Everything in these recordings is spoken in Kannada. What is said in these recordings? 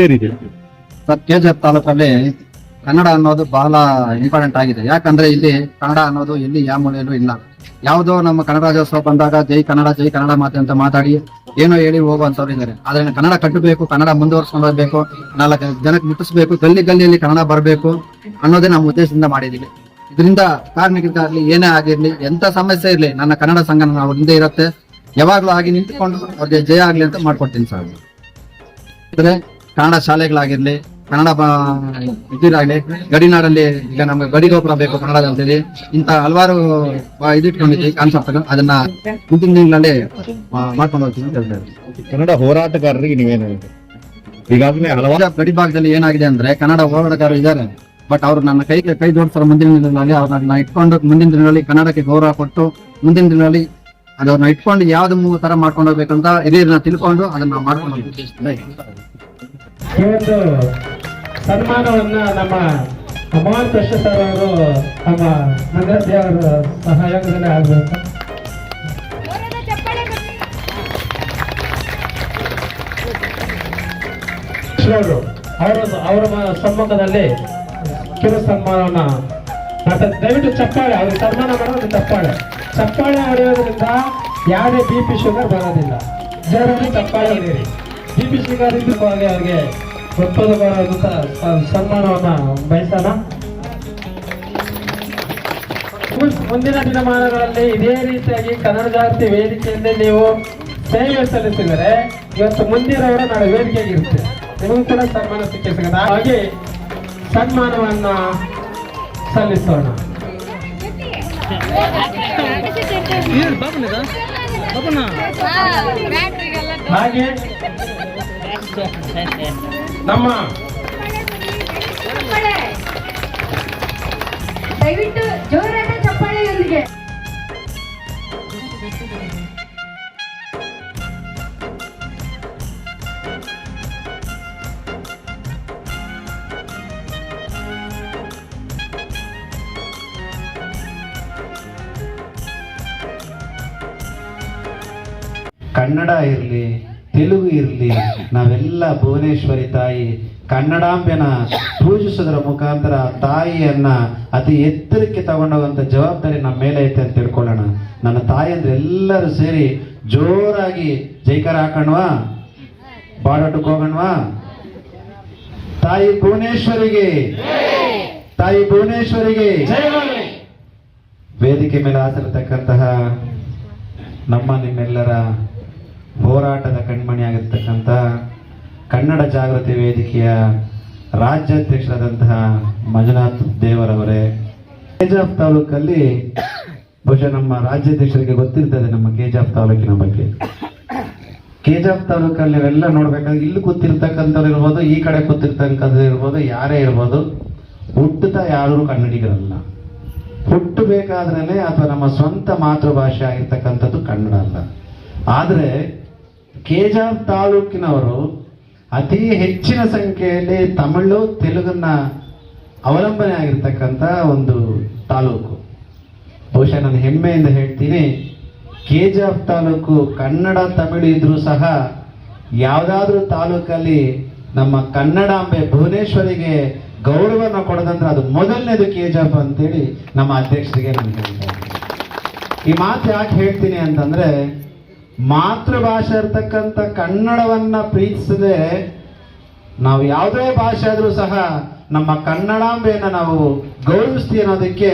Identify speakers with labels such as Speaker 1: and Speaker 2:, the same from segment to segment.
Speaker 1: ಸೇರಿದೆ.
Speaker 2: ಸರ್ ತಾಲೂಕಲ್ಲಿ ಕನ್ನಡ ಅನ್ನೋದು ಬಹಳ ಇಂಪಾರ್ಟೆಂಟ್ ಆಗಿದೆ. ಯಾಕಂದ್ರೆ ಇಲ್ಲಿ ಕನ್ನಡ ಅನ್ನೋದು ಎಲ್ಲಿ ಯಾವ ಮೂಲೆಯಲ್ಲೂ ಇಲ್ಲ. ಯಾವುದೋ ನಮ್ಮ ಕನ್ನಡ ರಾಜ್ಯೋತ್ಸವ ಬಂದಾಗ ಜೈ ಕನ್ನಡ ಜೈ ಕನ್ನಡ ಮಾತೆ ಅಂತ ಮಾತಾಡಿ ಏನೋ ಹೇಳಿ ಹೋಗುವಂತವ್ರು ಇದ್ದಾರೆ. ಆದ್ರೆ ಕನ್ನಡ ಕಟ್ಟಬೇಕು, ಕನ್ನಡ ಮುಂದುವರ್ಸ್ಕೊಂಡು ನಾಲ್ಕು ಜನಕ್ಕೆ ಮುಟ್ಟಿಸ್ಬೇಕು, ಗಲ್ಲಿ ಗಲ್ಲಿಯಲ್ಲಿ ಕನ್ನಡ ಬರಬೇಕು ಅನ್ನೋದೇ ನಮ್ಮ ಉದ್ದೇಶದಿಂದ ಮಾಡಿದೀವಿ ಇದರಿಂದ ಕಾರ್ಮಿಕರಿಗಾಗ್ಲಿ ಏನೇ ಆಗಿರ್ಲಿ ಎಂತ ಸಮಸ್ಯೆ ಇರಲಿ, ನನ್ನ ಕನ್ನಡ ಸಂಘ ನಾವು ಹಿಂದೆ ಇರುತ್ತೆ. ಯಾವಾಗ್ಲೂ ಆಗಿ ನಿಂತ್ಕೊಂಡು ಅವ್ರಿಗೆ ಜಯ ಆಗ್ಲಿ ಅಂತ ಮಾಡ್ಕೊಡ್ತೀನಿ ಸರ್. ಕನ್ನಡ ಶಾಲೆಗಳಾಗಿರ್ಲಿ ಕನ್ನಡ ಇದಿರಾಗ್ಲಿ ಗಡಿನಾಡಲ್ಲಿ ಈಗ ನಮ್ಗೆ ಗಡಿ ಗೋಪುರ ಬೇಕು ಕನ್ನಡದ ಅಂತೇಳಿ ಇಂತ ಹಲವಾರು ಇದಿಟ್ಕೊಂಡಿದ್ವಿ ಕಾನ್ಸೆಪ್ಟ್ ಅದನ್ನ ಮುಂದಿನ ದಿನಗಳಲ್ಲಿ ಮಾಡ್ಕೊಂಡು ಹೋಗ್ತೀವಿ ಅಂತ ಹೇಳ್ತಾರೆ
Speaker 1: ಕನ್ನಡ ಹೋರಾಟಗಾರರಿಗೆ ನೀವೇನು? ಈಗಾಗಲೇ ಹಲವಾರು
Speaker 2: ಗಡಿ ಭಾಗದಲ್ಲಿ ಏನಾಗಿದೆ ಅಂದ್ರೆ ಕನ್ನಡ ಹೋರಾಟಗಾರರು ಇದ್ದಾರೆ. ಬಟ್ ಅವ್ರು ನನ್ನ ಕೈ ಕೈ ಜೋಡಿಸ್ತಾರೆ ಮುಂದಿನ ದಿನಗಳಲ್ಲಿ. ಅವ್ರನ್ನ ಇಟ್ಕೊಂಡು ಮುಂದಿನ ದಿನಗಳಲ್ಲಿ ಕನ್ನಡಕ್ಕೆ ಗೌರವ ಕೊಟ್ಟು ಮುಂದಿನ ದಿನಗಳಲ್ಲಿ ಅದನ್ನ ಇಟ್ಕೊಂಡು ಯಾವ್ದು ತರ ಮಾಡ್ಕೊಂಡು ಹೋಗ್ಬೇಕಂತ ಹಿರಿಯರನ್ನ ತಿಳ್ಕೊಂಡು ಅದನ್ನ ಮಾಡ್ಕೊಂಡು ಹೋಗ್ತೀವಿ
Speaker 3: ಈ ಸನ್ಮಾನವನ್ನ ನಮ್ಮ ಅಮಾನ್ ಕೃಷ್ಣ ಸರ್ ಅವರು ನಮ್ಮ ನಗರದ್ದೇ ಅವರ ಸಹಯೋಗದಲ್ಲಿ ಆಗಬೇಕು. ಅವರು, ಅವರ ಸಮ್ಮುಖದಲ್ಲಿ ಕಿರು ಸನ್ಮಾನವನ್ನ ಮಾಡ್ತಾರೆ. ದಯವಿಟ್ಟು ಚಪ್ಪಾಳೆ, ಅವ್ರಿಗೆ ಸನ್ಮಾನ ಮಾಡೋದು ಚಪ್ಪಾಳೆ. ಚಪ್ಪಾಳೆ ಹೊಡೆಯೋದ್ರಿಂದ ಯಾವುದೇ ಬಿ ಪಿ ಶುಗರ್ ಬರೋದಿಲ್ಲ. ಜನರಲ್ಲಿ ಚಪ್ಪಾಳೆ ಹೊಡೆಯಿರಿ ಬಿ ಪಿ ಅವ್ರಿಗೆ ಗೊತ್ತೋದವಾದಂತ ಸನ್ಮಾನವನ್ನ ಬಯಸೋಣ. ಮುಂದಿನ ದಿನಮಾನಗಳಲ್ಲಿ ಇದೇ ರೀತಿಯಾಗಿ ಕನ್ನಡ ಜಾಸ್ತಿ ವೇದಿಕೆಯಲ್ಲಿ ನೀವು ಸೇವೆ ಸಲ್ಲಿಸಿದರೆ ಇವತ್ತು ಮುಂದಿನವರ ನಾಳೆ ವೇದಿಕೆಯಾಗಿರುತ್ತೆ ನಿಮಗೂ ಕೂಡ ಸನ್ಮಾನ ಸಿಕ್ಕೇ ಸಿಗುತ್ತೆ ಹಾಗೆ ಸನ್ಮಾನವನ್ನ ಸಲ್ಲಿಸೋಣ. ಹಾಗೆ ನಮ್ಮ
Speaker 4: ದಯವಿಟ್ಟು ಜೋರಾದ ಚಪ್ಪಾಳೆಯೊಂದಿಗೆ
Speaker 5: ಕನ್ನಡ ಇರಲಿ ತೆಲುಗು ಇರಲಿ, ನಾವೆಲ್ಲ ಭುವನೇಶ್ವರಿ ತಾಯಿ, ಕನ್ನಡಾಂಬೆನ ಪೂಜಿಸೋದ್ರ ಮುಖಾಂತರ ತಾಯಿಯನ್ನ ಅತಿ ಎತ್ತರಕ್ಕೆ ತಗೊಂಡೋಗಂಥ ಜವಾಬ್ದಾರಿ ನಮ್ಮ ಮೇಲೆ ಐತೆ ಅಂತ ತಿಳ್ಕೊಳ್ಳೋಣ. ನನ್ನ ತಾಯಿ ಅಂದ್ರೆ ಎಲ್ಲರೂ ಸೇರಿ ಜೋರಾಗಿ ಜೈಕಾರ ಹಾಕಣ್ವಾ? ಬಾಡೋಟಕ್ಕೆ ಹೋಗಣ್ವಾ? ತಾಯಿ ಭುವನೇಶ್ವರಿಗೆ ತಾಯಿ ಭುವನೇಶ್ವರಿಗೆ ವೇದಿಕೆ ಮೇಲೆ ಆಸರತಕ್ಕಂತಹ ನಮ್ಮ ನಿಮ್ಮೆಲ್ಲರ ಹೋರಾಟದ ಕಣ್ಮಣಿಯಾಗಿರ್ತಕ್ಕಂಥ ಕನ್ನಡ ಜಾಗೃತಿ ವೇದಿಕೆಯ ರಾಜ್ಯಾಧ್ಯಕ್ಷರಾದಂತಹ ಮಂಜುನಾಥ್ ದೇವರವರೇ. ಕೆಜಾಫ್ ತಾಲೂಕಲ್ಲಿ ಬಹುಶಃ ನಮ್ಮ ರಾಜ್ಯಾಧ್ಯಕ್ಷರಿಗೆ ಗೊತ್ತಿರ್ತದೆ ನಮ್ಮ ಕೆಜಾಫ್ ತಾಲೂಕಿನ ಬಗ್ಗೆ. ಕೆಜಾಫ್ ತಾಲೂಕಲ್ಲಿ ನೀವೆಲ್ಲ ನೋಡ್ಬೇಕಾದ್ರೆ ಇಲ್ಲಿ ಕೂತಿರ್ತಕ್ಕಂಥವ್ರು ಇರ್ಬೋದು, ಈ ಕಡೆ ಕೂತಿರ್ತಕ್ಕಂಥದ್ದು ಇರ್ಬೋದು, ಯಾರೇ ಇರ್ಬೋದು ಹುಟ್ಟುತ್ತಾ ಯಾರೂ ಕನ್ನಡಿಗರಲ್ಲ. ಹುಟ್ಟಬೇಕಾದ್ರೇ ಅಥವಾ ನಮ್ಮ ಸ್ವಂತ ಮಾತೃಭಾಷೆ ಆಗಿರ್ತಕ್ಕಂಥದ್ದು ಕನ್ನಡ ಅಲ್ಲ. ಆದರೆ ಕೇಜಾರ್ ತಾಲೂಕಿನವರು ಅತಿ ಹೆಚ್ಚಿನ ಸಂಖ್ಯೆಯಲ್ಲಿ ತಮಿಳು, ತೆಲುಗನ್ನ ಅವಲಂಬನೆ ಆಗಿರ್ತಕ್ಕಂಥ ಒಂದು ತಾಲೂಕು. ಬಹುಶಃ ನಾನು ಹೆಮ್ಮೆಯಿಂದ ಹೇಳ್ತೀನಿ ಕೇಜಾಫ್ ತಾಲೂಕು ಕನ್ನಡ, ತಮಿಳು ಇದ್ರೂ ಸಹ ಯಾವುದಾದ್ರೂ ತಾಲೂಕಲ್ಲಿ ನಮ್ಮ ಕನ್ನಡಾಂಬೆ ಭುವನೇಶ್ವರಿಗೆ ಗೌರವನ ಕೊಡೋದಂದ್ರೆ ಅದು ಮೊದಲನೇದು ಕೇಜಾಫ್ ಅಂತೇಳಿ ನಮ್ಮ ಅಧ್ಯಕ್ಷರಿಗೆ ನಾನು ಹೇಳ್ತೀನಿ ಈ ಮಾತು ಯಾಕೆ ಹೇಳ್ತೀನಿ ಅಂತಂದ್ರೆ ಮಾತೃಭಾಷೆ ಇರ್ತಕ್ಕಂಥ ಕನ್ನಡವನ್ನ ಪ್ರೀತಿಸದೆ ನಾವು ಯಾವುದೇ ಭಾಷೆ ಆದರೂ ಸಹ ನಮ್ಮ ಕನ್ನಡಾಂಬೆಯನ್ನು ನಾವು ಗೌರವಿಸ್ತೀವಿ ಅನ್ನೋದಕ್ಕೆ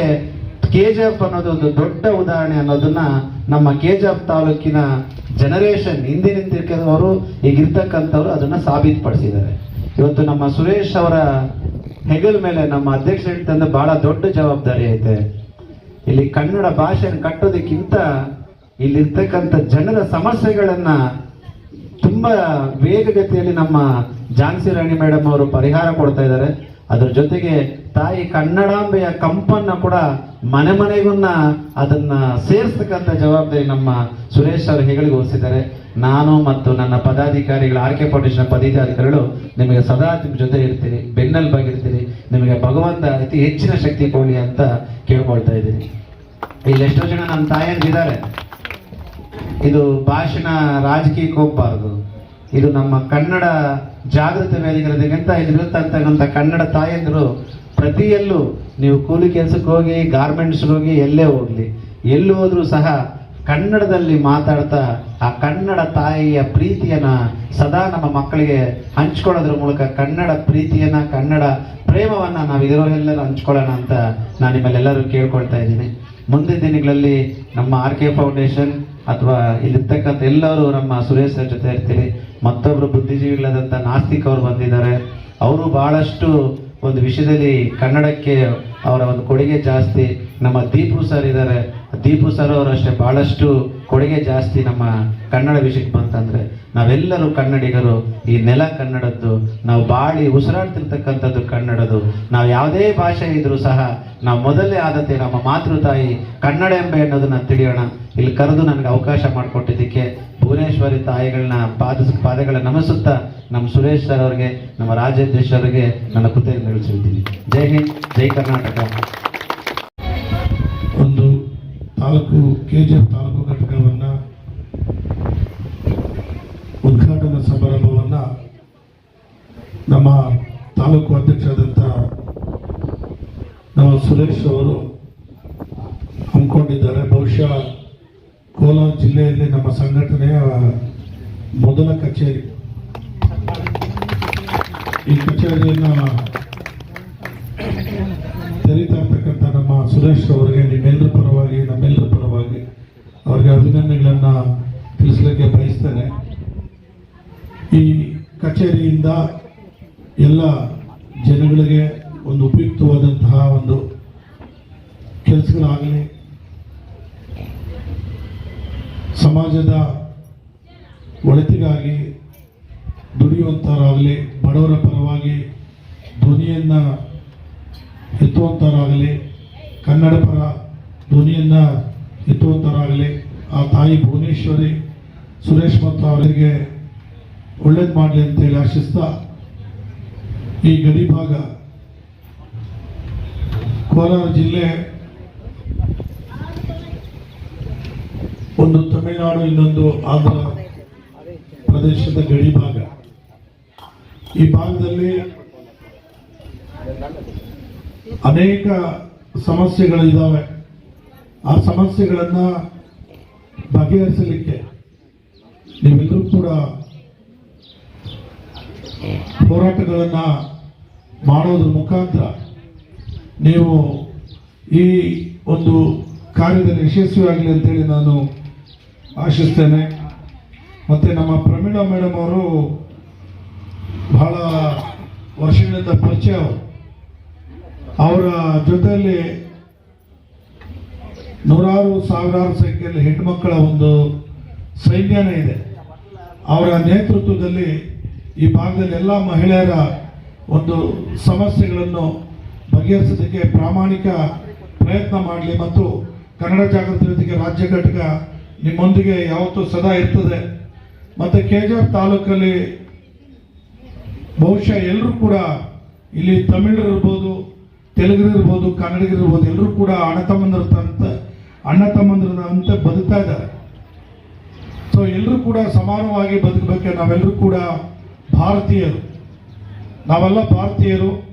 Speaker 5: ಕೆ ಜಿ ಎಫ್ ಅನ್ನೋದು ಒಂದು ದೊಡ್ಡ ಉದಾಹರಣೆ ಅನ್ನೋದನ್ನ ನಮ್ಮ ಕೆ ಜಿ ಎಫ್ ತಾಲೂಕಿನ ಜನರೇಷನ್ ಹಿಂದಿನಿಂದಿರ್ಕವರು ಈಗಿರ್ತಕ್ಕಂಥವ್ರು ಅದನ್ನ ಸಾಬೀತುಪಡಿಸಿದ್ದಾರೆ. ಇವತ್ತು ನಮ್ಮ ಸುರೇಶ್ ಅವರ ಹೆಗಲ್ ಮೇಲೆ ನಮ್ಮ ಅಧ್ಯಕ್ಷರು ಹೇಳ್ತಂದ್ರೆ ಬಹಳ ದೊಡ್ಡ ಜವಾಬ್ದಾರಿ ಐತೆ. ಇಲ್ಲಿ ಕನ್ನಡ ಭಾಷೆಯನ್ನು ಕಟ್ಟೋದಕ್ಕಿಂತ ಇಲ್ಲಿರ್ತಕ್ಕಂಥ ಜನರ ಸಮಸ್ಯೆಗಳನ್ನ ತುಂಬಾ ವೇಗಗತಿಯಲ್ಲಿ ನಮ್ಮ ಝಾನ್ಸಿ ರಾಣಿ ಮೇಡಮ್ ಅವರು ಪರಿಹಾರ ಕೊಡ್ತಾ ಇದ್ದಾರೆ. ಅದ್ರ ಜೊತೆಗೆ ತಾಯಿ ಕನ್ನಡಾಂಬೆಯ ಕಂಪನ್ನ ಕೂಡ ಮನೆ ಮನೆಗುನ್ನ ಅದನ್ನ ಸೇರಿಸ್ತಕ್ಕಂಥ ಜವಾಬ್ದಾರಿ ನಮ್ಮ ಸುರೇಶ್ ಅವರು ಹೆಗಳಿಗೆ ಓದಿಸಿದ್ದಾರೆ ನಾನು ಮತ್ತು ನನ್ನ ಪದಾಧಿಕಾರಿಗಳು, ಆರ್ ಕೆ ಫೌಂಡೇಶನ್ ಪದಾಧಿಕಾರಿಗಳು ನಿಮಗೆ ಸದಾ ಜೊತೆ ಇರ್ತೀರಿ ಬೆನ್ನೆಲುಬಾಗಿರ್ತೀರಿ ನಿಮಗೆ ಭಗವಂತ ಅತಿ ಹೆಚ್ಚಿನ ಶಕ್ತಿ ಕೊಡಲಿ ಅಂತ ಕೇಳ್ಕೊಳ್ತಾ ಇದ್ದೀನಿ. ಇಲ್ಲಿ ಎಷ್ಟೋ ಜನ ನಮ್ಮ ತಾಯಂದಿದ್ದಾರೆ ಇದು ಭಾಷಣ ರಾಜಕೀಯಕ್ಕೆ ಹೋಗ್ಬಾರ್ದು. ಇದು ನಮ್ಮ ಕನ್ನಡ ಜಾಗೃತಿ ವೇದಿಕೆಗಿಂತ ಇಲ್ಲಿರುತ್ತಂತಕ್ಕಂಥ ಕನ್ನಡ ತಾಯಂದಿರು ಪ್ರತಿಯಲ್ಲೂ ನೀವು ಕೂಲಿ ಕೆಲಸಕ್ಕೆ ಹೋಗಿ ಗಾರ್ಮೆಂಟ್ಸ್ಗೆ ಹೋಗಿ ಎಲ್ಲೇ ಹೋಗ್ಲಿ. ಎಲ್ಲಿ ಹೋದ್ರೂ ಸಹ ಕನ್ನಡದಲ್ಲಿ ಮಾತಾಡ್ತಾ ಆ ಕನ್ನಡ ತಾಯಿಯ ಪ್ರೀತಿಯನ್ನ ಸದಾ ನಮ್ಮ ಮಕ್ಕಳಿಗೆ ಹಂಚ್ಕೊಳ್ಳೋದ್ರ ಮೂಲಕ ಕನ್ನಡ ಪ್ರೀತಿಯನ್ನ, ಕನ್ನಡ ಪ್ರೇಮವನ್ನ ನಾವು ಇದರಲ್ಲೆಲ್ಲರೂ ಹಂಚ್ಕೊಳ್ಳೋಣ ಅಂತ ನಾನು ನಿಮ್ಮಲ್ಲೆಲ್ಲರೂ ಕೇಳ್ಕೊಳ್ತಾ ಇದ್ದೀನಿ. ಮುಂದಿನ ದಿನಗಳಲ್ಲಿ ನಮ್ಮ ಆರ್ ಕೆ ಫೌಂಡೇಶನ್ ಅಥವಾ ಇಲ್ಲಿರ್ತಕ್ಕಂಥ ಎಲ್ಲರೂ ನಮ್ಮ ಸುರೇಶ್ ಸರ್ ಜೊತೆ ಇರ್ತೀರಿ ಮತ್ತೊಬ್ಬರು ಬುದ್ಧಿಜೀವಿಗಳಾದಂಥ ನಾಸ್ತಿಕ್ ಅವರು ಬಂದಿದ್ದಾರೆ, ಅವರು ಬಹಳಷ್ಟು ಒಂದು ವಿಷಯದಲ್ಲಿ ಕನ್ನಡಕ್ಕೆ ಅವರ ಒಂದು ಕೊಡುಗೆ ಜಾಸ್ತಿ. ನಮ್ಮ ದೀಪು ಸರ್ ಇದ್ದಾರೆ, ದೀಪು ಸರ್ ಅವರು ಅಷ್ಟೇ ಬಹಳಷ್ಟು ಕೊಡುಗೆ ಜಾಸ್ತಿ ನಮ್ಮ ಕನ್ನಡ ವಿಷಯಕ್ಕೆ ಬಂತಂದ್ರೆ ನಾವೆಲ್ಲರೂ ಕನ್ನಡಿಗರು ಈ ನೆಲ ಕನ್ನಡದ್ದು, ನಾವು ಬಾಳಿ ಉಸಿರಾಡ್ತಿರ್ತಕ್ಕಂಥದ್ದು ಕನ್ನಡದು. ನಾವು ಯಾವುದೇ ಭಾಷೆ ಇದ್ರೂ ಸಹ ನಾವು ಮೊದಲೇ ಆದತೆ ನಮ್ಮ ಮಾತೃ ತಾಯಿ ಕನ್ನಡ ಎಂಬ ಅನ್ನೋದನ್ನ ತಿಳಿಯೋಣ. ಇಲ್ಲಿ ಕರೆದು ನನಗೆ ಅವಕಾಶ ಮಾಡಿಕೊಟ್ಟಿದ್ದಕ್ಕೆ ಭುವನೇಶ್ವರಿ ತಾಯಿಗಳನ್ನ ಪಾದ, ಪಾದಗಳ ನಮಿಸುತ್ತಾ ನಮ್ಮ ಸುರೇಶ್ ಸರ್ ಅವರಿಗೆ, ನಮ್ಮ ರಾಜೇಂದ್ರ ಅವರಿಗೆ ನನ್ನ ಕೃತಿಯನ್ನು ತಿಳಿತೀನಿ ಜೈ ಹಿಂದ್, ಜೈ ಕರ್ನಾಟಕ.
Speaker 6: ಒಂದು ತಾಲೂಕು, ಕೆ ಜಿ ತಾಲೂಕು ನಮ್ಮ ತಾಲೂಕು ಅಧ್ಯಕ್ಷರಾದಂಥ ನಮ್ಮ ಸುರೇಶ್ ಅವರು ಹಮ್ಮಿಕೊಂಡಿದ್ದಾರೆ. ಬಹುಶಃ ಕೋಲಾರ ಜಿಲ್ಲೆಯಲ್ಲಿ ನಮ್ಮ ಸಂಘಟನೆಯ ಮೊದಲ ಕಚೇರಿ. ಈ ಕಚೇರಿಯನ್ನು ತೆರೀತಾ ಇರ್ತಕ್ಕಂಥ ನಮ್ಮ ಸುರೇಶ್ ಅವರಿಗೆ, ನಿಮ್ಮೆಲ್ಲರ ಪರವಾಗಿ, ನಮ್ಮೆಲ್ಲರ ಪರವಾಗಿ ಅವರಿಗೆ ಅಭಿನಂದನೆಗಳನ್ನು ತಿಳಿಸ್ಲಿಕ್ಕೆ ಬಯಸ್ತೇನೆ. ಈ ಕಚೇರಿಯಿಂದ ಎಲ್ಲ ಜನಗಳಿಗೆ ಒಂದು ಉಪಯುಕ್ತವಾದಂತಹ ಒಂದು ಕೆಲಸಗಳಾಗಲಿ, ಸಮಾಜದ ಒಳಿತಿಗಾಗಿ ದುಡಿಯುವಂಥವರಾಗಲಿ ಬಡವರ ಪರವಾಗಿ ಧ್ವನಿಯನ್ನು ಎತ್ತುವಂಥವರಾಗಲಿ ಕನ್ನಡ ಪರ ಧ್ವನಿಯನ್ನು ಎತ್ತುವಂಥವರಾಗಲಿ ಆ ತಾಯಿ ಭುವನೇಶ್ವರಿ ಸುರೇಶ್ ಮತ್ತು ಅವರಿಗೆ ಒಳ್ಳೇದು ಮಾಡಲಿ ಅಂತೇಳಿ ಆಶಿಸ್ತಾ ಈ ಗಡಿ ಭಾಗ ಕೋಲಾರ ಜಿಲ್ಲೆ ಒಂದು ತಮಿಳುನಾಡು ಇನ್ನೊಂದು ಆಂಧ್ರ ಪ್ರದೇಶದ ಗಡಿ ಭಾಗ. ಈ ಭಾಗದಲ್ಲಿ ಅನೇಕ ಸಮಸ್ಯೆಗಳಿದ್ದಾವೆ ಆ ಸಮಸ್ಯೆಗಳನ್ನು ಬಗೆಹರಿಸಲಿಕ್ಕೆ ನೀವೆಲ್ಲರೂ ಕೂಡ ಹೋರಾಟಗಳನ್ನ ಮಾಡೋದ್ರ ಮುಖಾಂತರ ನೀವು ಈ ಒಂದು ಕಾರ್ಯದಲ್ಲಿ ಯಶಸ್ವಿಯಾಗಲಿ ಅಂತೇಳಿ ನಾನು ಆಶಿಸ್ತೇನೆ. ಮತ್ತು ನಮ್ಮ ಪ್ರಮೀಳಾ ಮೇಡಮ್ ಅವರು ಬಹಳ ವರ್ಷಗಳಿಂದ ಪರಿಚಯ ಅವರು. ಜೊತೆಯಲ್ಲಿ ನೂರಾರು, ಸಾವಿರಾರು ಸಂಖ್ಯೆಯಲ್ಲಿ ಹೆಣ್ಮಕ್ಕಳ ಒಂದು ಸೈನ್ಯನೇ ಇದೆ. ಅವರ ನೇತೃತ್ವದಲ್ಲಿ ಈ ಭಾಗದಲ್ಲಿ ಎಲ್ಲ ಮಹಿಳೆಯರ ಒಂದು ಸಮಸ್ಯೆಗಳನ್ನು ಬಗೆಹರಿಸೋದಕ್ಕೆ ಪ್ರಾಮಾಣಿಕ ಪ್ರಯತ್ನ ಮಾಡಲಿ ಮತ್ತು ಕನ್ನಡ ಜಾಗೃತಿ ಜೊತೆಗೆ ರಾಜ್ಯ ಘಟಕ ನಿಮ್ಮೊಂದಿಗೆ ಯಾವತ್ತೂ ಸದಾ ಇರ್ತದೆ. ಮತ್ತು ಕೆ ಜಿ ಎಫ್ ತಾಲೂಕಲ್ಲಿ ಬಹುಶಃ ಎಲ್ಲರೂ ಕೂಡ ಇಲ್ಲಿ ತಮಿಳರು ಇರ್ಬೋದು ಕನ್ನಡಿಗರಿರ್ಬೋದು ಎಲ್ಲರೂ ಕೂಡ ಅಣ್ಣ ತಮ್ಮಂದಿರಂತ ಅಣ್ಣ ತಮ್ಮಂದಿರಂತೆ ಬದುಕ್ತಾ ಇದ್ದಾರೆ. ಸೊ ಎಲ್ಲರೂ ಕೂಡ ಸಮಾನವಾಗಿ ಬದುಕಬೇಕೆ, ನಾವೆಲ್ಲರೂ ಕೂಡ ಭಾರತೀಯರು. ನಾವೆಲ್ಲ ಭಾರತೀಯರು.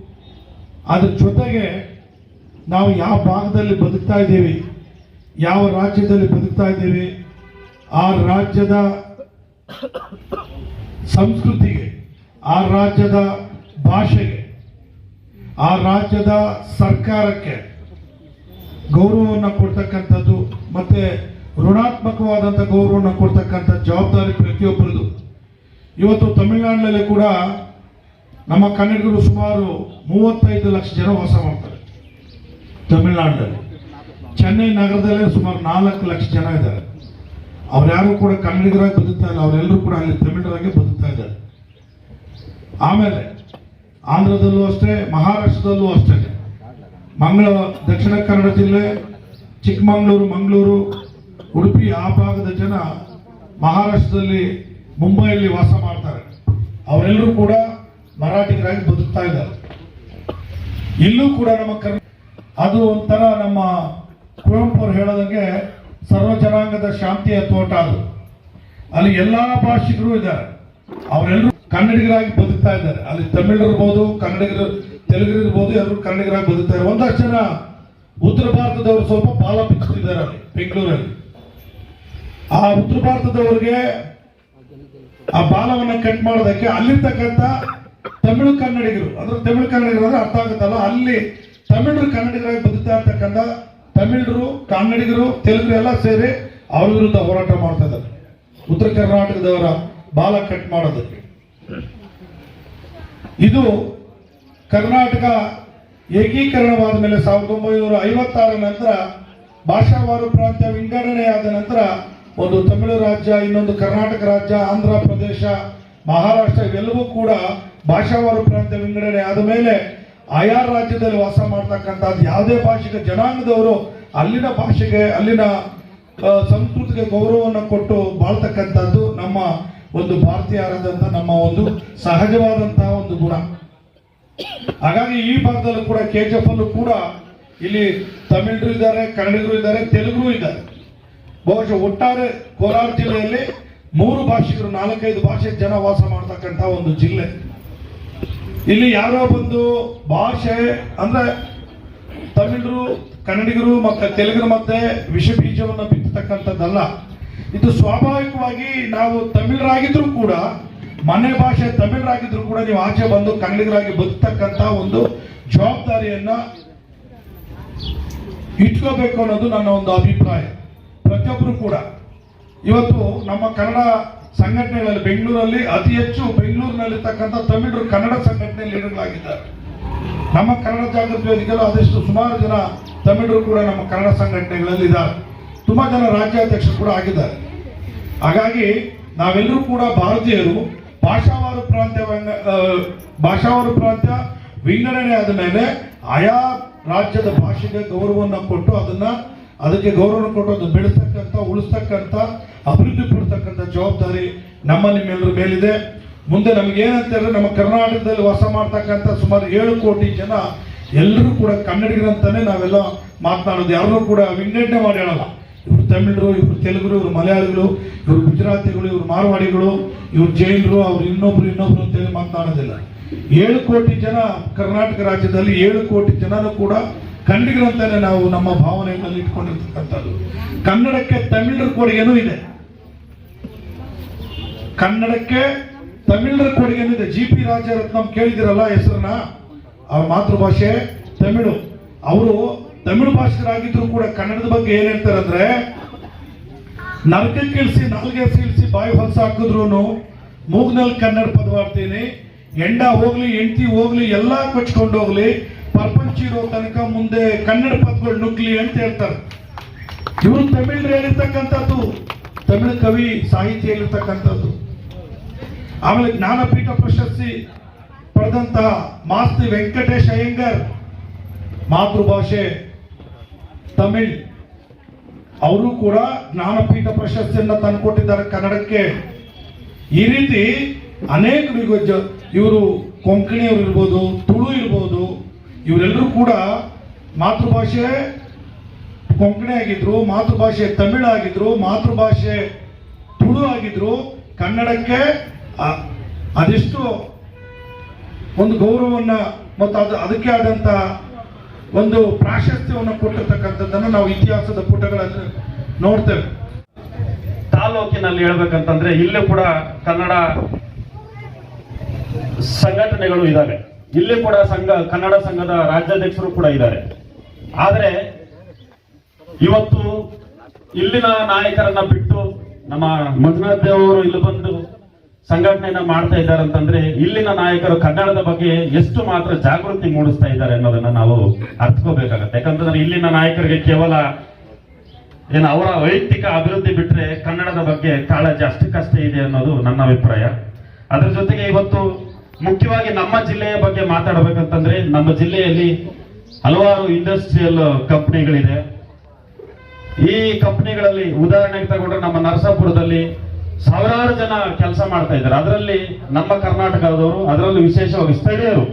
Speaker 6: ಅದ್ರ ಜೊತೆಗೆ ನಾವು ಯಾವ ಭಾಗದಲ್ಲಿ ಬದುಕ್ತಾ ಇದ್ದೀವಿ, ಯಾವ ರಾಜ್ಯದಲ್ಲಿ ಬದುಕ್ತಾ ಇದ್ದೀವಿ, ಆ ರಾಜ್ಯದ ಸಂಸ್ಕೃತಿಗೆ, ಆ ರಾಜ್ಯದ ಭಾಷೆಗೆ, ಆ ರಾಜ್ಯದ ಸರ್ಕಾರಕ್ಕೆ ಗೌರವವನ್ನು ಕೊಡ್ತಕ್ಕಂಥದ್ದು ಮತ್ತೆ ಋಣಾತ್ಮಕವಾದಂಥ ಗೌರವವನ್ನು ಕೊಡ್ತಕ್ಕಂಥ ಜವಾಬ್ದಾರಿ ಪ್ರತಿಯೊಬ್ಬರದು. ಇವತ್ತು ತಮಿಳುನಾಡಿನಲ್ಲಿ ಕೂಡ ನಮ್ಮ ಕನ್ನಡಿಗರು ಸುಮಾರು ಮೂವತ್ತೈದು ಲಕ್ಷ ಜನ ವಾಸ ಮಾಡ್ತಾರೆ. ತಮಿಳುನಾಡಿನಲ್ಲಿ ಚೆನ್ನೈ ನಗರದಲ್ಲೇ ಸುಮಾರು ನಾಲ್ಕು ಲಕ್ಷ ಜನ ಇದ್ದಾರೆ. ಅವ್ರ್ಯಾರು ಕೂಡ ಕನ್ನಡಿಗರಾಗಿ ಬದುಕ್ತಾ ಇಲ್ಲ ಅವರೆಲ್ಲರೂ ಕೂಡ ಅಲ್ಲಿ ತಮಿಳರಾಗೆ ಬದುಕ್ತಾ ಇದ್ದಾರೆ. ಆಮೇಲೆ ಆಂಧ್ರದಲ್ಲೂ ಅಷ್ಟೇ, ಮಹಾರಾಷ್ಟ್ರದಲ್ಲೂ ಅಷ್ಟೇ. ಮಂಗಳ, ದಕ್ಷಿಣ ಕನ್ನಡ ಜಿಲ್ಲೆ, ಚಿಕ್ಕಮಗಳೂರು, ಮಂಗಳೂರು, ಉಡುಪಿ, ಆ ಭಾಗದ ಜನ ಮಹಾರಾಷ್ಟ್ರದಲ್ಲಿ ಮುಂಬೈಯಲ್ಲಿ ವಾಸ ಮಾಡ್ತಾರೆ. ಅವರೆಲ್ಲರೂ ಕೂಡ ಮರಾಠಿಗರಾಗಿ ಬದುಕ್ತಾ ಇದ್ದಾರೆ. ಇಲ್ಲೂ ಕೂಡ ನಮ್ಮ ಕರ್ ಅದು ಒಂಥರ ನಮ್ಮ ಕುವೆಂಪು ಅವರು ಹೇಳೋದಂಗೆ ಸರ್ವ ಜನಾಂಗದ ಶಾಂತಿಯ ತೋಟ ಅದು. ಅಲ್ಲಿ ಎಲ್ಲಾ ಭಾಷಿಕರು ಇದ್ದಾರೆ. ಅವರೆಲ್ಲರೂ ಕನ್ನಡಿಗರಾಗಿ ಬದುಕ್ತಾ ಇದ್ದಾರೆ. ಅಲ್ಲಿ ತಮಿಳರು ಇರ್ಬೋದು, ಕನ್ನಡಿಗರು ತೆಲುಗರು ಇರ್ಬೋದು, ಎಲ್ಲರೂ ಕನ್ನಡಿಗರಾಗಿ ಬದುಕ್ತಾರೆ ಒಂದಷ್ಟು ಜನ ಉತ್ತರ ಭಾರತದವರು ಸ್ವಲ್ಪ ಬಾಲ ಬಿಚ್ಚುತ್ತಿದ್ದಾರೆ ಅಲ್ಲಿ, ಬೆಂಗಳೂರಲ್ಲಿ. ಆ ಉತ್ತರ ಭಾರತದವರಿಗೆ ಆ ಬಾಲವನ್ನ ಕಟ್ ಮಾಡೋದಕ್ಕೆ ಅಲ್ಲಿರ್ತಕ್ಕಂಥ ತಮಿಳು ಕನ್ನಡಿಗರು, ಅಂದ್ರೆ ತಮಿಳು ಕನ್ನಡಿಗರು ಅಂದ್ರೆ ಅರ್ಥ ಆಗುತ್ತಲ್ಲ? ಅಲ್ಲಿ ತಮಿಳು ಕನ್ನಡಿಗರಾಗಿ ಬದುಕ್ತಾ ಇರ್ತಕ್ಕಂಥ ತಮಿಳರು, ಕನ್ನಡಿಗರು ತೆಲುಗು ಎಲ್ಲ ಸೇರಿ ಅವ್ರ ವಿರುದ್ಧ ಹೋರಾಟ ಮಾಡ್ತಾ ಇದ್ದಾರೆ. ಉತ್ತರ ಕರ್ನಾಟಕದವರ ಬಾಲ ಕಟ್ ಮಾಡೋದಕ್ಕೆ. ಇದು ಕರ್ನಾಟಕ ಏಕೀಕರಣವಾದ ಮೇಲೆ ಸಾವಿರದ ಒಂಬೈನೂರ ಐವತ್ತಾರ ನಂತರ ಭಾಷಾವಾರು ಪ್ರಾಂತ್ಯ ವಿಂಗಡಣೆಯಾದ ನಂತರ ಒಂದು ತಮಿಳು ರಾಜ್ಯ, ಇನ್ನೊಂದು ಕರ್ನಾಟಕ ರಾಜ್ಯ, ಆಂಧ್ರ ಪ್ರದೇಶ, ಮಹಾರಾಷ್ಟ್ರ, ಇವೆಲ್ಲವೂ ಕೂಡ ಭಾಷಾವಾರು ಪ್ರಾಂತ್ಯ ವಿಂಗಡಣೆ ಆದ ಮೇಲೆ ಆಯಾ ರಾಜ್ಯದಲ್ಲಿ ವಾಸ ಮಾಡ್ತಕ್ಕಂಥದ್ದು ಯಾವುದೇ ಭಾಷೆಗೆ, ಜನಾಂಗದವರು ಅಲ್ಲಿನ ಭಾಷೆಗೆ, ಅಲ್ಲಿನ ಸಂಸ್ಕೃತಿಗೆ ಗೌರವವನ್ನು ಕೊಟ್ಟು ಬಾಳ್ತಕ್ಕಂಥದ್ದು ನಮ್ಮ ಒಂದು ಭಾರತೀಯರಾದಂಥ ನಮ್ಮ ಒಂದು ಸಹಜವಾದಂತಹ ಒಂದು ಗುಣ. ಹಾಗಾಗಿ ಈ ಭಾಗದಲ್ಲೂ ಕೂಡ, ಕೆ ಅಲ್ಲೂ ಕೂಡ ಇಲ್ಲಿ ತಮಿಳರು ಇದ್ದಾರೆ, ಕನ್ನಡಿಗರು ಇದ್ದಾರೆ ತೆಲುಗರು ಇದ್ದಾರೆ. ಬಹುಶಃ ಒಟ್ಟಾರೆ ಕೋಲಾರ ಜಿಲ್ಲೆಯಲ್ಲಿ ಮೂರು ಭಾಷಿಗರು ನಾಲ್ಕೈದು ಭಾಷೆ ಜನ ವಾಸ ಮಾಡ್ತಕ್ಕಂಥ ಒಂದು ಜಿಲ್ಲೆ. ಇಲ್ಲಿ ಯಾರೋ ಬಂದು ಭಾಷೆ ಅಂದ್ರೆ ತಮಿಳರು, ಕನ್ನಡಿಗರು ಮತ್ತೆ ತೆಲುಗರು ಮತ್ತೆ ವಿಷ ಬೀಜವನ್ನು ಬಿತ್ತತಕ್ಕಂಥದ್ದಲ್ಲ. ಇದು ಸ್ವಾಭಾವಿಕವಾಗಿ ನಾವು ತಮಿಳರಾಗಿದ್ರು ಕೂಡ, ಮನೆ ಭಾಷೆ ತಮಿಳರಾಗಿದ್ರು ಕೂಡ ನೀವು ಆಚೆ ಬಂದು ಕನ್ನಡಿಗರಾಗಿ ಬದುಕ್ತಕ್ಕಂಥ ಒಂದು ಜವಾಬ್ದಾರಿಯನ್ನ ಇಟ್ಕೋಬೇಕು ಅನ್ನೋದು ನನ್ನ ಒಂದು ಅಭಿಪ್ರಾಯ. ಪ್ರತಿಯೊಬ್ಬರು ಕೂಡ. ಇವತ್ತು ನಮ್ಮ ಕನ್ನಡ ಸಂಘಟನೆಗಳಲ್ಲಿ ಬೆಂಗಳೂರಲ್ಲಿ ಅತಿ ಹೆಚ್ಚು ಬೆಂಗಳೂರಿನಲ್ಲಿರ್ತಕ್ಕಂಥ ತಮಿಳರು ಕನ್ನಡ ಸಂಘಟನೆ ಲೀಡರ್ಗಳಾಗಿದ್ದಾರೆ. ನಮ್ಮ ಕನ್ನಡ ಜಾಗೃತಿ ವೇದಿಕೆಯಲ್ಲೂ ಅದೆಷ್ಟು ಸುಮಾರು ಜನ ತಮಿಳರು ಕೂಡ ನಮ್ಮ ಕನ್ನಡ ಸಂಘಟನೆಗಳಲ್ಲಿ ಇದ್ದಾರೆ. ತುಂಬಾ ಜನ ರಾಜ್ಯಾಧ್ಯಕ್ಷರು ಕೂಡ ಆಗಿದ್ದಾರೆ. ಹಾಗಾಗಿ ನಾವೆಲ್ಲರೂ ಕೂಡ ಭಾರತೀಯರು. ಭಾಷಾವಾರು ಪ್ರಾಂತ್ಯ ಭಾಷಾವಾರು ಪ್ರಾಂತ್ಯ ವಿಂಗಡಣೆ ಆದ ಮೇಲೆ ಆಯಾ ರಾಜ್ಯದ ಭಾಷೆಗೆ ಗೌರವವನ್ನು ಕೊಟ್ಟು ಅದನ್ನ ಅದಕ್ಕೆ ಗೌರವ ಕೊಟ್ಟು ಅದು ಬೆಳೆಸ್ತಕ್ಕಂಥ, ಉಳಿಸ್ತಕ್ಕಂಥ, ಅಭಿವೃದ್ಧಿ ಪಡಿಸ್ತಕ್ಕಂಥ ಜವಾಬ್ದಾರಿ ನಮ್ಮ ನಿಮ್ಮೆಲ್ಲರ ಮೇಲಿದೆ. ಮುಂದೆ ನಮ್ಗೆ ಏನಂತ ಹೇಳಿದ್ರೆ ನಮ್ಮ ಕರ್ನಾಟಕದಲ್ಲಿ ವಾಸ ಮಾಡ್ತಕ್ಕಂಥ ಸುಮಾರು ಏಳು ಕೋಟಿ ಜನ ಎಲ್ಲರೂ ಕೂಡ ಕನ್ನಡಿಗರಂತಾನೆ ನಾವೆಲ್ಲ ಮಾತನಾಡೋದು. ಯಾರನ್ನೂ ಕೂಡ ವಿಂಗಡಣೆ ಮಾಡಿ ಹೇಳಲ್ಲ. ಇವರು ತಮಿಳರು, ಇವರು ತೆಲುಗರು, ಇವರು ಮಲಯಾಳಿಗಳು, ಇವರು ಗುಜರಾತಿಗಳು, ಇವರು ಮಾರ್ವಾಡಿಗಳು, ಇವರು ಜೈನರು, ಅವ್ರು ಇನ್ನೊಬ್ರು ಇನ್ನೊಬ್ರು ಅಂತೇಳಿ ಮಾತನಾಡೋದಿಲ್ಲ. ಏಳು ಕೋಟಿ ಜನ ಕರ್ನಾಟಕ ರಾಜ್ಯದಲ್ಲಿ ಏಳು ಕೋಟಿ ಜನನೂ ಕೂಡ ಕನ್ನಡಿಗರಂತಾನೆ ನಾವು ನಮ್ಮ ಭಾವನೆಗಳಲ್ಲಿ ಇಟ್ಕೊಂಡಿರ್ತಕ್ಕಂಥದ್ದು. ಕನ್ನಡಕ್ಕೆ ತಮಿಳರ ಕೊಡುಗೆನೂ ಇದೆ. ಕನ್ನಡಕ್ಕೆ ತಮಿಳರ ಕೊಡುಗೆನೂ ಇದೆ. ಜಿ ಪಿ ರಾಜರತ್ನಂ ಕೇಳಿದಿರಲ್ಲ ಹೆಸರನ್ನ? ಅವ್ರ ಮಾತೃಭಾಷೆ ತಮಿಳು. ಅವರು ತಮಿಳು ಭಾಷೆಗರಾಗಿದ್ರು ಕೂಡ ಕನ್ನಡದ ಬಗ್ಗೆ ಏನ್ ಹೇಳ್ತಾರೆ ಅಂದ್ರೆ ನರಕಕ್ಕೆ ಇಳಿಸಿ ನಾಲ್ಗೆ ಇಳಿಸಿ ಬಾಯಿ ಹೊಲಸ ಹಾಕಿದ್ರು ಮೂಗ್ನಲ್ಲಿ ಕನ್ನಡ ಪದವಾಡ್ತೀನಿ. ಎಂಡ ಹೋಗ್ಲಿ, ಎಂಟಿ ಹೋಗ್ಲಿ, ಎಲ್ಲಾ ಕೊಚ್ಕೊಂಡು ಹೋಗ್ಲಿ ಇರೋ ತನಕ ಮುಂದೆ ಕನ್ನಡ ಪದಗಳು ನುಗ್ಲಿ ಅಂತ ಹೇಳ್ತಾರೆ. ಇವರು ತಮಿಳ್ ಹೇಳಿರ್ತಕ್ಕಂಥದ್ದು, ತಮಿಳು ಕವಿ ಸಾಹಿತ್ಯ ಹೇಳಿರ್ತಕ್ಕಂಥದ್ದು ಆಮೇಲೆ ಜ್ಞಾನಪೀಠ ಪ್ರಶಸ್ತಿ ಪಡೆದಂತಹ ಮಾಸ್ತಿ ವೆಂಕಟೇಶ್ ಅಯ್ಯಂಗರ್, ಮಾತೃಭಾಷೆ ತಮಿಳ್. ಅವರು ಕೂಡ ಜ್ಞಾನಪೀಠ ಪ್ರಶಸ್ತಿಯನ್ನ ತಂದುಕೊಟ್ಟಿದ್ದಾರೆ ಕನ್ನಡಕ್ಕೆ. ಈ ರೀತಿ ಅನೇಕ ಇವರು ಕೊಂಕಣಿಯವರು ಇರ್ಬೋದು, ತುಳು ಇರ್ಬೋದು ಇವರೆಲ್ಲರೂ ಕೂಡ ಮಾತೃಭಾಷೆ ಕೊಂಕಣಿ ಆಗಿದ್ರು, ಮಾತೃಭಾಷೆ ತಮಿಳು ಆಗಿದ್ರು, ಮಾತೃಭಾಷೆ ತುಳು ಆಗಿದ್ರು, ಕನ್ನಡಕ್ಕೆ ಅದೆಷ್ಟು ಒಂದು ಗೌರವವನ್ನು ಮತ್ತು ಅದು, ಅದಕ್ಕೆ ಆದಂತ ಒಂದು ಪ್ರಾಶಸ್ತ್ಯವನ್ನು ಕೊಟ್ಟಿರ್ತಕ್ಕಂಥದ್ದನ್ನು ನಾವು ಇತಿಹಾಸದ ಪುಟಗಳಲ್ಲಿ ನೋಡ್ತೇವೆ.
Speaker 7: ತಾಲೂಕಿನಲ್ಲಿ ಹೇಳ್ಬೇಕಂತಂದ್ರೆ ಇಲ್ಲೂ ಕೂಡ ಕನ್ನಡ ಸಂಘಟನೆಗಳು ಇದ್ದಾವೆ. ಇಲ್ಲಿ ಕೂಡ ಸಂಘ, ಕನ್ನಡ ಸಂಘದ ರಾಜ್ಯಾಧ್ಯಕ್ಷರು ಕೂಡ ಇದ್ದಾರೆ. ಆದರೆ ಇವತ್ತು ಇಲ್ಲಿನ ನಾಯಕರನ್ನ ಬಿಟ್ಟು ನಮ್ಮ ಮಂಜುನಾಥ್ ದೇವರು ಇಲ್ಲಿ ಬಂದು ಸಂಘಟನೆಯನ್ನ ಮಾಡ್ತಾ ಇದ್ದಾರೆ ಅಂತಂದ್ರೆ ಇಲ್ಲಿನ ನಾಯಕರು ಕನ್ನಡದ ಬಗ್ಗೆ ಎಷ್ಟು ಮಾತ್ರ ಜಾಗೃತಿ ಮೂಡಿಸ್ತಾ ಇದ್ದಾರೆ ಅನ್ನೋದನ್ನ ನಾವು ಅರ್ಥಕೋಬೇಕಾಗತ್ತೆ. ಯಾಕಂತಂದ್ರೆ ಇಲ್ಲಿನ ನಾಯಕರಿಗೆ ಕೇವಲ ಏನು ಅವರ ವೈಯಕ್ತಿಕ ಅಭಿವೃದ್ಧಿ ಬಿಟ್ರೆ ಕನ್ನಡದ ಬಗ್ಗೆ ಕಾಳಜಿ ಅಷ್ಟಕ್ಕಷ್ಟೇ ಇದೆ ಅನ್ನೋದು ನನ್ನ ಅಭಿಪ್ರಾಯ. ಅದರ ಜೊತೆಗೆ ಇವತ್ತು ಮುಖ್ಯವಾಗಿ ನಮ್ಮ ಜಿಲ್ಲೆಯ ಬಗ್ಗೆ ಮಾತಾಡಬೇಕಂತಂದ್ರೆ ನಮ್ಮ ಜಿಲ್ಲೆಯಲ್ಲಿ ಹಲವಾರು ಇಂಡಸ್ಟ್ರಿಯಲ್ ಕಂಪ್ನಿಗಳಿದೆ ಈ ಕಂಪ್ನಿಗಳಲ್ಲಿ ಉದಾಹರಣೆಗೆ ತಗೊಂಡ್ರೆ ನಮ್ಮ ನರಸಾಪುರದಲ್ಲಿ ಸಾವಿರಾರು ಜನ ಕೆಲಸ ಮಾಡ್ತಾ ಇದ್ದಾರೆ. ಅದರಲ್ಲಿ ನಮ್ಮ ಕರ್ನಾಟಕದವರು, ಅದರಲ್ಲೂ ವಿಶೇಷವಾಗಿ ಸ್ಥಳೀಯರು,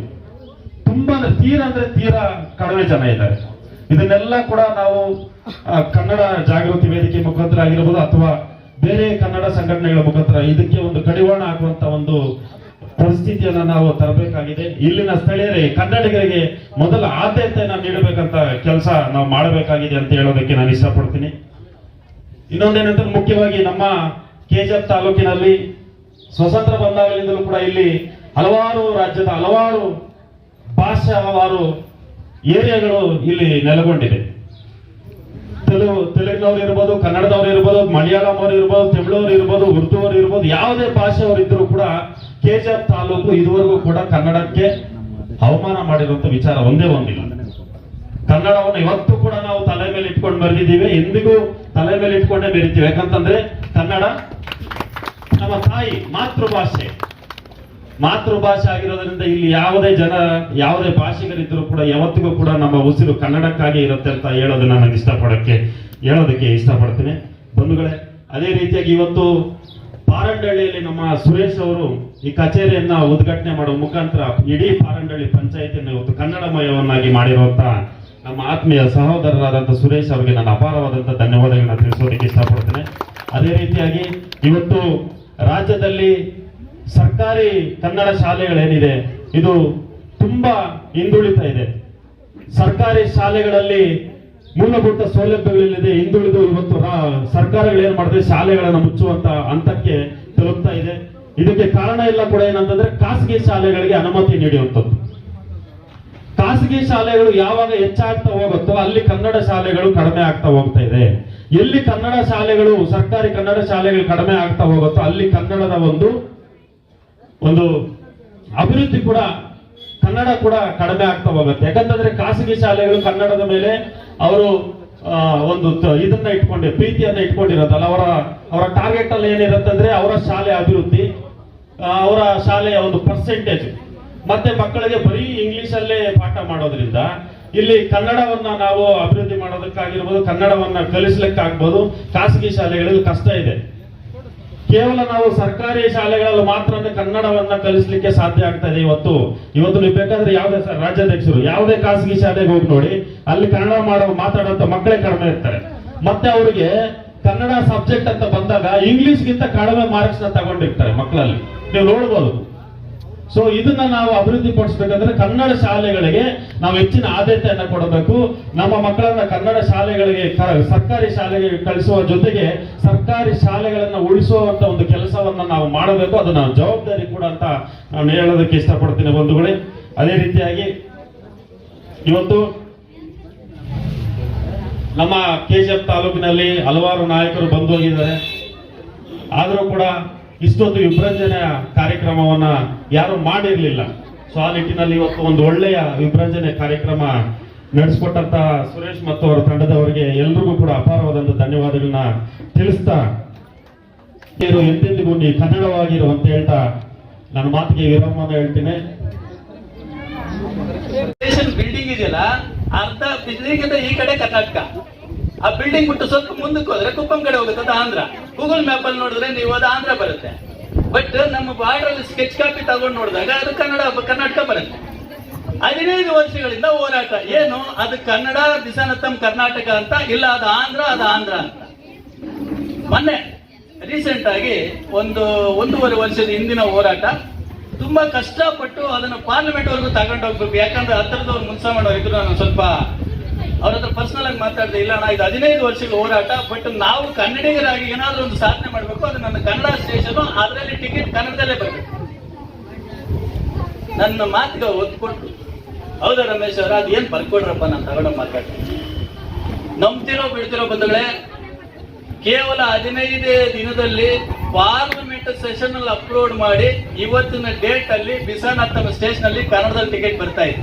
Speaker 7: ತುಂಬಾ ತೀರ ಅಂದ್ರೆ ತೀರಾ ಕಡಿಮೆ ಜನ ಇದ್ದಾರೆ. ಇದನ್ನೆಲ್ಲ ಕೂಡ ನಾವು ಕನ್ನಡ ಜಾಗೃತಿ ವೇದಿಕೆ ಮುಖಾಂತರ ಆಗಿರ್ಬೋದು ಅಥವಾ ಬೇರೆ ಕನ್ನಡ ಸಂಘಟನೆಗಳ ಮುಖಾಂತರ ಇದಕ್ಕೆ ಒಂದು ಕಡಿವಾಣ ಹಾಕುವಂತ ಒಂದು ಪರಿಸ್ಥಿತಿಯನ್ನ ನಾವು ತರಬೇಕಾಗಿದೆ. ಇಲ್ಲಿನ ಸ್ಥಳೀಯರೇ, ಕನ್ನಡಿಗರಿಗೆ ಮೊದಲ ಆದ್ಯತೆಯನ್ನ ನೀಡಬೇಕಂತ ಕೆಲಸ ನಾವು ಮಾಡಬೇಕಾಗಿದೆ ಅಂತ ಹೇಳೋದಕ್ಕೆ ನಾನು ಇಷ್ಟಪಡ್ತೀನಿ. ಇನ್ನೊಂದೇನಂದ್ರೆ ಮುಖ್ಯವಾಗಿ ನಮ್ಮ ಕೆಜಿಎಫ್ ತಾಲೂಕಿನಲ್ಲಿ ಸ್ವತಂತ್ರ ಬಂದಾಗಲಿಂದಲೂ ಕೂಡ ಇಲ್ಲಿ ಹಲವಾರು ರಾಜ್ಯದ ಹಲವಾರು ಭಾಷಾವಾರು ಏರಿಯಾಗಳು ಇಲ್ಲಿ ನೆಲೆಗೊಂಡಿದೆ. ತೆಲುಗು ತೆಲುಗಿನವ್ರು ಇರ್ಬೋದು, ಕನ್ನಡದವ್ರು ಇರ್ಬೋದು ಮಲಯಾಳಂ ಅವರು ಇರ್ಬೋದು, ತಮಿಳವ್ರು ಇರ್ಬೋದು ಉರ್ದು ಅವರು ಇರ್ಬೋದು, ಯಾವುದೇ ಭಾಷೆಯವರು ಇದ್ರೂ ಕೂಡ ಕೆಜಿಎಫ್ ತಾಲೂಕು ಇದುವರೆಗೂ ಕೂಡ ಕನ್ನಡಕ್ಕೆ ಅವಮಾನ ಮಾಡಿರುವಂತ ವಿಚಾರ ಒಂದೇ ಒಂದಿಲ್ಲ. ಕನ್ನಡವನ್ನು ಇವತ್ತು ಕೂಡ ನಾವು ತಲೆ ಮೇಲೆ ಇಟ್ಕೊಂಡು ಬರೆದಿದ್ದೀವಿ, ಎಂದಿಗೂ ತಲೆ ಮೇಲೆ ಇಟ್ಕೊಂಡೇ ಬೆರಿತೀವಿ. ಯಾಕಂತಂದ್ರೆ ಕನ್ನಡ ನಮ್ಮ ತಾಯಿ ಮಾತೃಭಾಷೆ. ಮಾತೃಭಾಷೆ ಆಗಿರೋದ್ರಿಂದ ಇಲ್ಲಿ ಯಾವುದೇ ಜನ, ಯಾವುದೇ ಭಾಷೆಗಳಿದ್ರು ಕೂಡ ಯಾವತ್ತಿಗೂ ಕೂಡ ನಮ್ಮ ಉಸಿರು ಕನ್ನಡಕ್ಕಾಗಿ ಇರುತ್ತೆ ಅಂತ ಹೇಳೋದನ್ನ ನಾನು ಇಷ್ಟಪಡಕ್ಕೆ, ಹೇಳೋದಕ್ಕೆ ಇಷ್ಟಪಡ್ತೀನಿ. ಬಂಧುಗಳೇ, ಅದೇ ರೀತಿಯಾಗಿ ಇವತ್ತು ಪಾರಂಡಳ್ಳಿಯಲ್ಲಿ ನಮ್ಮ ಸುರೇಶ್ ಅವರು ಈ ಕಚೇರಿಯನ್ನ ಉದ್ಘಾಟನೆ ಮಾಡುವ ಮುಖಾಂತರ ಇಡೀ ಪಾರಂಡಳ್ಳಿ ಪಂಚಾಯತಿಯನ್ನು ಇವತ್ತು ಕನ್ನಡಮಯವನ್ನಾಗಿ ಮಾಡಿರುವಂತ ನಮ್ಮ ಆತ್ಮೀಯ ಸಹೋದರರಾದಂಥ ಸುರೇಶ್ ಅವರಿಗೆ ನಾನು ಅಪಾರವಾದಂಥ ಧನ್ಯವಾದಗಳನ್ನ ತಿಳಿಸೋದಕ್ಕೆ ಇಷ್ಟಪಡ್ತೇನೆ. ಅದೇ ರೀತಿಯಾಗಿ ಇವತ್ತು ರಾಜ್ಯದಲ್ಲಿ ಸರ್ಕಾರಿ ಕನ್ನಡ ಶಾಲೆಗಳೇನಿದೆ, ಇದು ತುಂಬಾ ಹಿಂದುಳಿತಾ ಇದೆ. ಸರ್ಕಾರಿ ಶಾಲೆಗಳಲ್ಲಿ ಮೂಲಭೂತ ಸೌಲಭ್ಯಗಳಿಲ್ಲದೆ ಹಿಂದುಳಿದು ಇವತ್ತು ಸರ್ಕಾರಗಳು ಏನ್ ಮಾಡಿದೆ ಶಾಲೆಗಳನ್ನು ಮುಚ್ಚುವಂತ ಹಂತಕ್ಕೆ ತಲುಪ್ತಾ ಇದೆ. ಇದಕ್ಕೆ ಕಾರಣ ಎಲ್ಲ ಕೂಡ ಏನಂತಂದ್ರೆ ಖಾಸಗಿ ಶಾಲೆಗಳಿಗೆ ಅನುಮತಿ ನೀಡುವಂಥದ್ದು ಖಾಸಗಿ ಶಾಲೆಗಳು ಯಾವಾಗ ಹೆಚ್ಚಾಗ್ತಾ ಹೋಗುತ್ತೋ ಅಲ್ಲಿ ಕನ್ನಡ ಶಾಲೆಗಳು ಕಡಿಮೆ ಆಗ್ತಾ ಹೋಗ್ತಾ ಇದೆ. ಎಲ್ಲಿ ಕನ್ನಡ ಶಾಲೆಗಳು, ಸರ್ಕಾರಿ ಕನ್ನಡ ಶಾಲೆಗಳು ಕಡಿಮೆ ಆಗ್ತಾ ಹೋಗುತ್ತೋ ಅಲ್ಲಿ ಕನ್ನಡದ ಒಂದು ಒಂದು ಅಭಿವೃದ್ಧಿ ಕೂಡ, ಕನ್ನಡ ಕೂಡ ಕಡಿಮೆ ಆಗ್ತಾ ಹೋಗುತ್ತೆ. ಯಾಕಂತಂದ್ರೆ ಖಾಸಗಿ ಶಾಲೆಗಳು ಕನ್ನಡದ ಮೇಲೆ ಅವರು ಒಂದು ಇದನ್ನ ಇಟ್ಕೊಂಡೆ ಪ್ರೀತಿಯನ್ನ ಇಟ್ಕೊಂಡಿರೋದಲ್ಲ, ಅವರ ಅವರ ಟಾರ್ಗೆಟ್ ಅಲ್ಲಿ ಏನಿರುತ್ತಂದ್ರೆ ಅವರ ಶಾಲೆ ಅಭಿವೃದ್ಧಿ. ಅವರ ಶಾಲೆಯ ಒಂದು ಪರ್ಸೆಂಟೇಜ್ ಮತ್ತೆ ಮಕ್ಕಳಿಗೆ ಬರೀ ಇಂಗ್ಲಿಷ್ ಅಲ್ಲೇ ಪಾಠ ಮಾಡೋದ್ರಿಂದ ಇಲ್ಲಿ ಕನ್ನಡವನ್ನ ನಾವು ಅಭಿವೃದ್ಧಿ ಮಾಡೋದಕ್ಕಾಗಿರ್ಬೋದು, ಕನ್ನಡವನ್ನ ಕಲಿಸ್ಲಿಕ್ಕಾಗ್ಬೋದು, ಖಾಸಗಿ ಶಾಲೆಗಳಲ್ಲಿ ಕಷ್ಟ ಇದೆ. ಕೇವಲ ನಾವು ಸರ್ಕಾರಿ ಶಾಲೆಗಳಲ್ಲಿ ಮಾತ್ರ ಕನ್ನಡವನ್ನ ಕಲಿಸ್ಲಿಕ್ಕೆ ಸಾಧ್ಯ ಆಗ್ತಾ ಇದೆ ಇವತ್ತು. ಇವತ್ತು ನೀವು ಬೇಕಾದ್ರೆ ಯಾವುದೇ ರಾಜ್ಯಾಧ್ಯಕ್ಷರು, ಯಾವುದೇ ಖಾಸಗಿ ಶಾಲೆಗೆ ಹೋಗಿ ನೋಡಿ, ಅಲ್ಲಿ ಕನ್ನಡ ಮಾಡೋ ಮಾತಾಡೋಂತ ಮಕ್ಕಳೇ ಕಡಿಮೆ ಇರ್ತಾರೆ. ಮತ್ತೆ ಅವರಿಗೆ ಕನ್ನಡ ಸಬ್ಜೆಕ್ಟ್ ಅಂತ ಬಂದಾಗ ಇಂಗ್ಲಿಷ್ ಗಿಂತ ಕಡಿಮೆ ಮಾರ್ಕ್ಸ್ನ ತಗೊಂಡಿರ್ತಾರೆ ಮಕ್ಕಳಲ್ಲಿ. ನೀವು ನೋಡ್ಬೋದು. ಸೊ ಇದನ್ನ ನಾವು ಅಭಿವೃದ್ಧಿ ಪಡಿಸ್ಬೇಕಂದ್ರೆ ಕನ್ನಡ ಶಾಲೆಗಳಿಗೆ ನಾವು ಹೆಚ್ಚಿನ ಆದ್ಯತೆಯನ್ನು ಕೊಡಬೇಕು. ನಮ್ಮ ಮಕ್ಕಳನ್ನ ಕನ್ನಡ ಶಾಲೆಗಳಿಗೆ, ಕ- ಸರ್ಕಾರಿ ಶಾಲೆಗೆ ಕಳಿಸುವ ಜೊತೆಗೆ ಸರ್ಕಾರಿ ಶಾಲೆಗಳನ್ನ ಉಳಿಸುವಂತ ಒಂದು ಕೆಲಸವನ್ನ ನಾವು ಮಾಡಬೇಕು. ಅದು ನಾವು ಜವಾಬ್ದಾರಿ ಕೂಡ ಅಂತ ನಾನು ಹೇಳೋದಕ್ಕೆ ಇಷ್ಟಪಡ್ತೀನಿ ಬಂಧುಗಳೇ. ಅದೇ ರೀತಿಯಾಗಿ ಇವತ್ತು ನಮ್ಮ ಕೆಜಿಎಫ್ ತಾಲೂಕಿನಲ್ಲಿ ಹಲವಾರು ನಾಯಕರು ಬಂದು ಹೋಗಿದ್ದಾರೆ. ಆದರೂ ಕೂಡ ಇಷ್ಟೊಂದು ವಿಭ್ರಂಜನೆಯ ಕಾರ್ಯಕ್ರಮವನ್ನ ಯಾರು ಮಾಡಿರಲಿಲ್ಲ. ಸೊ ಆ ನಿಟ್ಟಿನಲ್ಲಿ ಇವತ್ತು ಒಂದು ಒಳ್ಳೆಯ ವಿಭ್ರಂಜನೆ ಕಾರ್ಯಕ್ರಮ ನಡೆಸಿಕೊಟ್ಟಂತಹ ಸುರೇಶ್ ಮತ್ತು ಅವರ ತಂಡದವರಿಗೆ ಎಲ್ರಿಗೂ ಕೂಡ ಅಪಾರವಾದಂತಹ ಧನ್ಯವಾದಗಳನ್ನ ತಿಳಿಸ್ತಾ ಎಂದೆಂದಿಗೂ ನೀ ಕನ್ನಡವಾಗಿರು ಅಂತ ಹೇಳ್ತಾ ನನ್ನ ಮಾತಿಗೆ ವಿರಾಮವನ್ನು ಹೇಳ್ತೀನಿ.
Speaker 8: ಬಿಲ್ಡಿಂಗ್ ಇದೆಯಲ್ಲ? ಅರ್ಧ ಬಿಲ್ಡಿಂಗ್ ಈ ಕಡೆ ಕರ್ನಾಟಕ. ಆ ಬಿಲ್ಡಿಂಗ್ ಬಿಟ್ಟು ಸ್ವಲ್ಪ ಮುಂದಕ್ಕೆ ಹೋದ್ರೆ ಕುಪ್ಪಂ ಕಡೆ ಹೋಗುತ್ತೆ, ಅದು ಆಂಧ್ರ. ಗೂಗಲ್ ಮ್ಯಾಪ್ ಅಲ್ಲಿ ನೋಡಿದ್ರೆ ನೀವು ಅದು ಆಂಧ್ರ ಬರುತ್ತೆ. ಬಟ್ ನಮ್ಮ ಬಾರ್ಡರ್ ಅಲ್ಲಿ ಸ್ಕೆಚ್ ಕಾಪಿ ತಗೊಂಡು ನೋಡಿದಾಗ ಅದು ಕನ್ನಡ, ಕರ್ನಾಟಕ ಬರುತ್ತೆ. ಹದಿನೈದು ವರ್ಷಗಳಿಂದ ಹೋರಾಟ. ಏನು? ಅದು ಕನ್ನಡ ದಿಸಾನತ್ತಂ ಕರ್ನಾಟಕ ಅಂತ, ಇಲ್ಲ ಅದು ಆಂಧ್ರ ಅದು ಆಂಧ್ರ ಅಂತ. ಮೊನ್ನೆ ರೀಸೆಂಟ್ ಆಗಿ ಒಂದು ಒಂದೂವರೆ ವರ್ಷದ ಹಿಂದಿನ ಹೋರಾಟ. ತುಂಬಾ ಕಷ್ಟಪಟ್ಟು ಅದನ್ನು ಪಾರ್ಲಿಮೆಂಟ್ ವರೆಗೂ ತಗೊಂಡೋಗ್ಬೇಕು. ಯಾಕಂದ್ರೆ ಹತ್ತಿರದವ್ರು ಮಾಡೋ ಇದ್ರು ನಾನು ಸ್ವಲ್ಪ ಅವ್ರ ಹತ್ರ ಪರ್ಸನಲ್ ಆಗಿ ಮಾತಾಡಿದೆ, ಇಲ್ಲ ಅಣ್ಣ, ಇದು ಹದಿನೈದು ವರ್ಷಗಳ ಹೋರಾಟ ಬಟ್ ನಾವು ಕನ್ನಡಿಗರಾಗಿ ಏನಾದರೂ ಒಂದು ಸಾಧನೆ ಮಾಡಬೇಕು, ಅದು ನನ್ನ ಕನ್ನಡ ಸ್ಟೇಷನ್ ಅದರಲ್ಲಿ ಟಿಕೆಟ್ ಕನ್ನಡದಲ್ಲೇ ಬರಬೇಕು. ನನ್ನ ಮಾತಿಗೆ ಒತ್ತು ಹೌದಾ ರಮೇಶ್ ಅವರ, ಅದು ಏನ್ ಬರ್ಕೊಡ್ರಪ್ಪ, ನಾನು ತಗೊಂಡು ಮಾತಾಡ್ತೀನಿ. ನಂಬ್ತಿರೋ, ಬಿಡ್ತಿರೋ ಬಂಧುಗಳೇ, ಕೇವಲ ಹದಿನೈದೇ ದಿನದಲ್ಲಿ ಪಾರ್ಲಿಮೆಂಟ್ ಸೆಷನ್ ಅಲ್ಲಿ ಅಪ್ಲೋಡ್ ಮಾಡಿ, ಇವತ್ತಿನ ಡೇಟ್ ಅಲ್ಲಿ ಬಿಸಾನ್ ತಮ್ಮ ಸ್ಟೇಷನ್ ಅಲ್ಲಿ ಕನ್ನಡದಲ್ಲಿ ಟಿಕೆಟ್ ಬರ್ತಾ ಇದೆ.